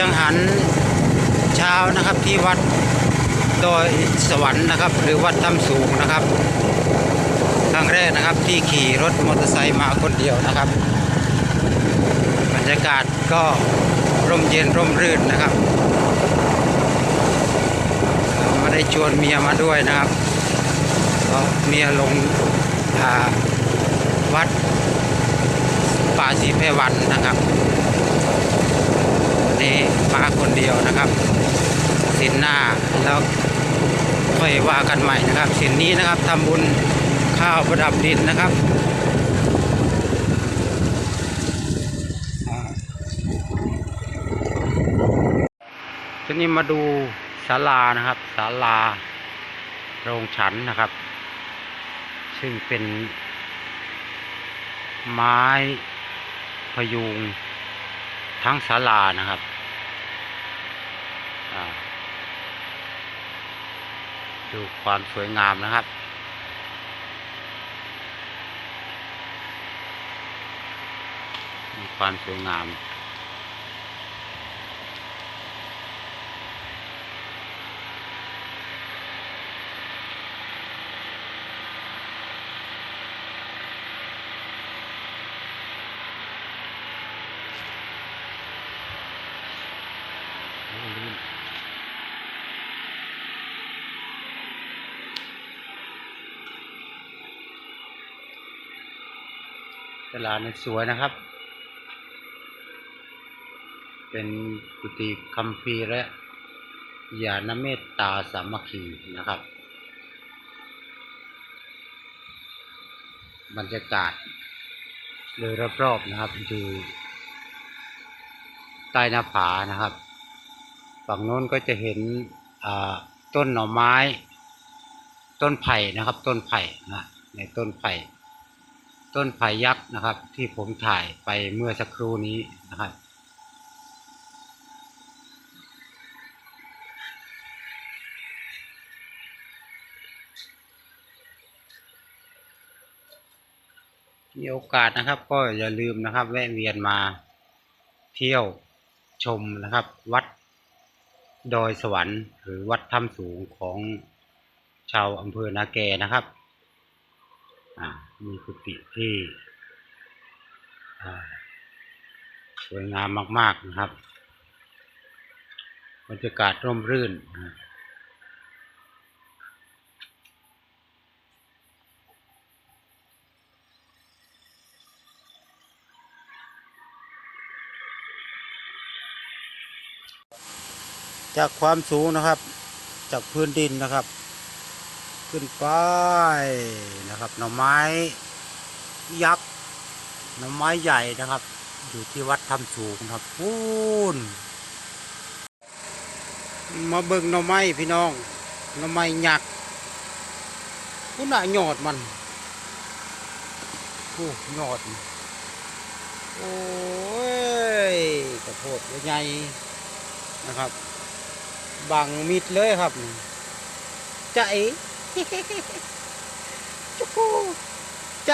จังหันเช้านะครับที่วัดดอยสวรรค์นะครับ หรือวัดถ้ำสูงนะครับครั้งแรกนะครับที่ขี่รถมอเตอร์ไซค์มาคนเดียวนะครับบรรยากาศก็ร่มเย็นร่มรื่นนะครับไม่ได้ชวนเมียมาด้วยนะครับเพราะเมียลงอ่าวัดป่าศรีเพวันนะครับ คนเดียวนะครับสินหน้าแล้วค่อยว่ากันใหม่นะครับสินนี้นะครับทำบุญข้าวประดับดินนะครับอ่าทีนี้มาดูศาลานะครับศาลาโรงฉันนะครับ ซึ่งเป็น ไม้พยุงทั้งศาลานะครับ ดูความสวยงามนะครับ มีความสวยงาม ตลาดนี่สวยนะครับ เป็นกุฏิคัมภีร์และญาณเมตตาสามัคคีนะครับ บรรยากาศโดยรอบๆนะครับอยู่ใต้หน้าผานะครับ ฝั่งโน้นก็จะเห็นต้นหน่อไม้ ต้นไผ่นะครับ ต้นไผ่นะในต้นไผ่ ต้นไผ่ยักษ์นะครับ ที่ผมถ่ายไปเมื่อสักครู่นี้นะครับ มีโอกาสนะครับ ก็อย่าลืมนะครับ แวะเวียนมาเที่ยวชมนะครับ วัดดอยสวรรค์ หรือวัดถ้ำสูงของชาวอำเภอนาแกนะครับ อ่า มีกุฏิที่สวยงามมาก ๆนะครับบรรยากาศร่มรื่น จากความสูงนะครับ จากพื้นดินนะครับ ขึ้นไปนะครับ หน่อไม้ยักษ์หน่อไม้ใหญ่นะครับ อยู่ที่วัดถ้ำสูงครับพูนมาเบิ่งหน่อไม้พี่น้องหน่อไม้ยักษ์พูน่ะยอดมันโอ้ยอดมโอ้ยกระโพดใหญ่นะครับ บังมิดเลยครับใจุกูใจ